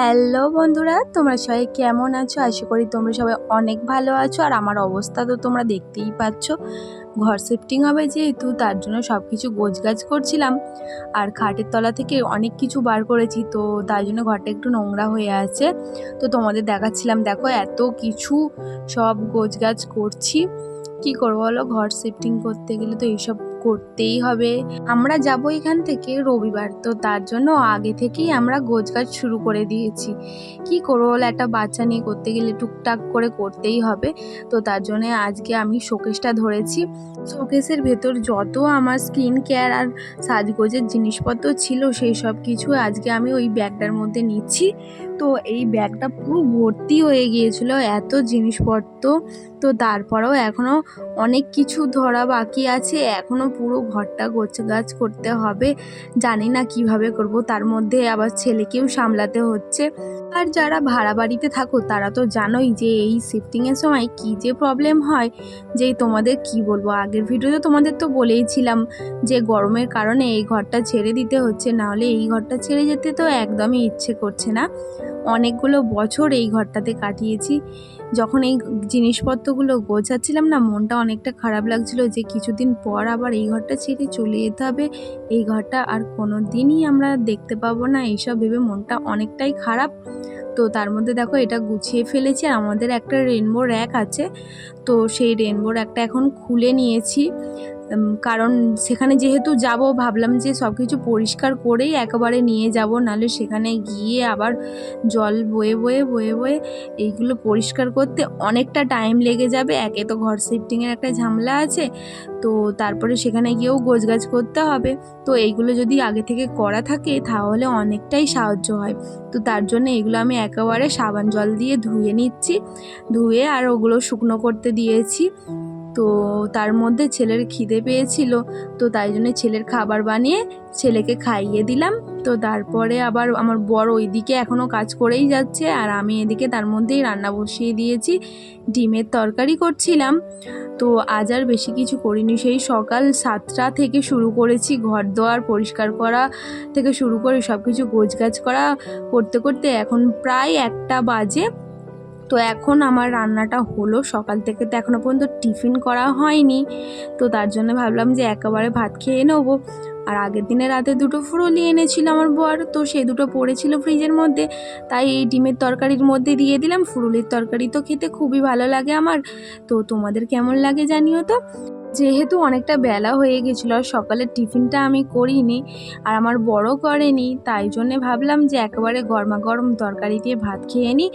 Hello বন্ধুরা, তোমরা সবাই কেমন আছো? আশা করি তোমরা সবাই অনেক ভালো আছো আর আমার অবস্থা তো তোমরা দেখতেই পাচ্ছ। ঘর শিফটিং হবে যেহেতু, তার জন্য সব কিছু গোছগাছ করছিলাম আর খাটের তলা থেকে অনেক কিছু বার করেছি, তো তাই জন্য ঘরটা একটু নোংরা হয়ে আছে। তো তোমাদের দেখাচ্ছিলাম, দেখো এত কিছু সব গোছগাছ করছি। কি করব বলো? ঘর শিফটিং করতে গেলে তো এইসব করতেই হবে। আমরা যাব এখান থেকে রবিবার, তো তার জন্য আগে থেকেই আমরা গোছগাছ শুরু করে দিয়েছি। কি করব একটা বাচ্চা নিয়ে করতে গেলে টুকটাক করে করতেই হবে। তো তার জন্য আজকে আমি শোকেসটা ধরেছি। শোকেসের ভেতর যত আমার স্কিন কেয়ার আর সাজগোজের জিনিসপত্র ছিল, সেই সব কিছু আজকে আমি ওই ব্যাগটার মধ্যে নিচ্ছি। তো এই ব্যাগটা পুরো ভর্তি হয়ে গিয়েছিল এত জিনিসপত্র। তো তারপরেও এখনও অনেক কিছু ধরা বাকি আছে এখনও পুরো ঘরটা গোছগাছ করতে হবে। জানি না কীভাবে করব, তার মধ্যে আবার ছেলেকেও সামলাতে হচ্ছে। আর যারা ভাড়া বাড়িতে থাকো, তারা তো জানোই যে এই শিফটিংয়ের সময় কি যে প্রবলেম হয়। যে তোমাদের কি বলব, আগের ভিডিওতে তোমাদের তো বলেইছিলাম যে গরমের কারণে এই ঘরটা ছেড়ে দিতে হচ্ছে, নাহলে এই ঘরটা ছেড়ে যেতে তো একদমই ইচ্ছে করছে না। অনেকগুলো বছর এই ঘরটাতে কাটিয়েছি। যখন এই জিনিসপত্রগুলো গোছাচ্ছিলাম না, মনটা অনেকটা খারাপ লাগছিল যে কিছুদিন পর আবার এই ঘরটা ছেড়ে চলে যেতে হবে। এই ঘরটা আর কোনো দিনই আমরা দেখতে পাবো না, এইসব ভেবে মনটা অনেকটাই খারাপ। তো তার মধ্যে দেখো, এটা গুছিয়ে ফেলেছি আর আমাদের একটা রেনবো র্যাক আছে। তো সেই রেনবো র্যাকটা এখন খুলে নিয়েছি। কারণ সেখানে যেহেতু যাব, ভাবলাম যে সব কিছু পরিষ্কার করেই একেবারে নিয়ে যাব। নাহলে সেখানে গিয়ে আবার জল বয়ে বয়ে বয়ে বয়ে এইগুলো পরিষ্কার করতে অনেকটা টাইম লেগে যাবে। একে তো ঘর শিফটিংয়ের একটা ঝামেলা আছে, তো তারপরে সেখানে গিয়েও গোছগাছ করতে হবে। তো এইগুলো যদি আগে থেকে করা থাকে, তাহলে অনেকটাই সাহায্য হয়। তো তার জন্য এগুলো আমি একেবারে সাবান জল দিয়ে ধুয়ে নিচ্ছি। ধুয়ে আর ওগুলো শুকনো করতে দিয়েছি। তো তার মধ্যে ছেলের খিদে পেয়েছিল, তো তাই জন্য ছেলের খাবার বানিয়ে ছেলেকে খাইয়ে দিলাম। তো তারপরে আবার আমার বর ওইদিকে এখনও কাজ করেই যাচ্ছে, আর আমি এদিকে তার মধ্যেই রান্না বসিয়ে দিয়েছি, ডিমের তরকারি করছিলাম। তো আজ আর বেশি কিছু করিনি, সেই সকাল সাতটা থেকে শুরু করেছি ঘর দোয়ার পরিষ্কার করা থেকে শুরু করে সব কিছু গোছগাছ করা করতে করতে এখন প্রায় একটা বাজে। তো এখন আমার রান্নাটা হলো। সকাল থেকে তো এখনও পর্যন্ত টিফিন করা হয়নি। তো তার জন্য ভাবলাম যে একেবারে ভাত খেয়ে নেব। আর আগের দিনে রাতে দুটো ফুরলি এনেছিল আমার বর, তো সেই দুটো পড়েছিল ফ্রিজের মধ্যে। তাই এই ডিমের তরকারির মধ্যে দিয়ে দিলাম। ফুরুলির তরকারি তো খেতে খুবই ভালো লাগে আমার। তো তোমাদের কেমন লাগে জানিও তো? যেহেতু অনেকটা বেলা হয়ে গেছিল আর সকালের টিফিনটা আমি করিনি আর আমার বড় করেনি, তাই জন্যে ভাবলাম যে একেবারে গরমা গরম তরকারি দিয়ে ভাত খেয়ে নিই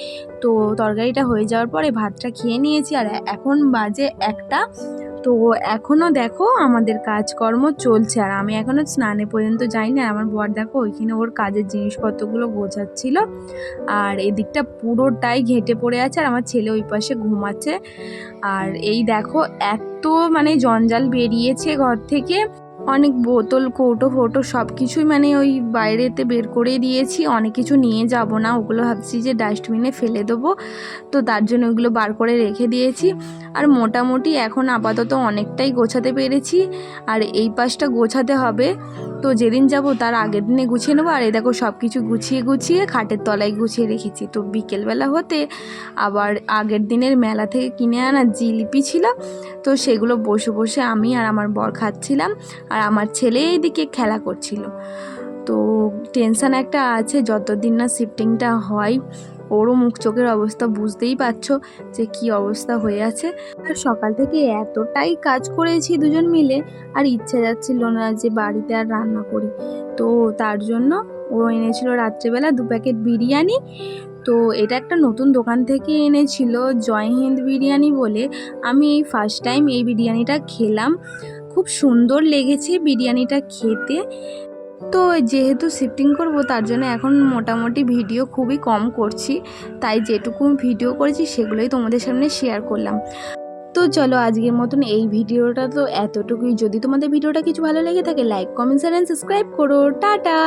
তো তরকারিটা হয়ে যাওয়ার পরে ভাতটা খেয়ে নিয়েছি আর এখন বাজে একটা। তো এখনও দেখো আমাদের কাজকর্ম চলছে আর আমি এখনও স্নানে পর্যন্ত যাইনি আর আমার বর দেখো ওইখানে ওর কাজের জিনিসপত্রগুলো গোছাচ্ছিল। আর এদিকটা পুরোটাই ঘেঁটে পড়ে আছে আর আমার ছেলে ওই পাশে ঘুমাচ্ছে। আর এই দেখো এত মানে জঞ্জাল বেরিয়েছে ঘর থেকে। অনেক বোতল, কৌটো, ফোটো সব কিছুই মানে ওই বাইরেতে বের করে দিয়েছি। অনেক কিছু নিয়ে যাব না, ওগুলো ভাবছি যে ডাস্টবিনে ফেলে দেবো। তো তার জন্য ওগুলো বার করে রেখে দিয়েছি। আর মোটামুটি এখন আপাতত অনেকটাই গোছাতে পেরেছি। আর এই পাশটা গোছাতে হবে। তো যেদিন যাব তার আগের দিনে গুছিয়ে নেব। আর এই দেখো সব কিছু গুছিয়ে গুছিয়ে খাটের তলায় গুছিয়ে রেখেছি। তো বিকেলবেলা হতে আবার আগের দিনের মেলা থেকে কিনে আনা জিলিপি ছিল। তো সেগুলো বসে বসে আমি আর আমার বর খাচ্ছিলাম। আর আমার ছেলে এইদিকে খেলা করছিল। তো টেনশান একটা আছে, যতদিন না শিফটিংটা হয়, ওরও মুখ চোখের অবস্থা বুঝতেই পারছ যে কি অবস্থা হয়ে আছে। আর সকাল থেকে এতটাই কাজ করেছি দুজন মিলে, আর ইচ্ছে যাচ্ছিল না যে বাড়িতে আর রান্না করি। তো তার জন্য ও এনেছিল রাত্রেবেলা দু প্যাকেট বিরিয়ানি। তো এটা একটা নতুন দোকান থেকে এনেছিল জয় হিন্দ বিরিয়ানি বলে। আমি এই ফার্স্ট টাইম এই বিরিয়ানিটা খেলাম। খুব সুন্দর লেগেছে বিরিয়ানিটা খেতে। তো যেহেতু শিফটিং করব, তার জন্য এখন মোটামুটি ভিডিও খুবই কম করছি। তাই যেটুকু ভিডিও করেছি, সেগুলোই তোমাদের সামনে শেয়ার করলাম। তো চলো আজকের মতন এই ভিডিওটা তো এতটুকুই। যদি তোমাদের ভিডিওটা কিছু ভালো লেগে থাকে লাইক কমেন্টস অ্যান্ড সাবস্ক্রাইব করো। টাটা!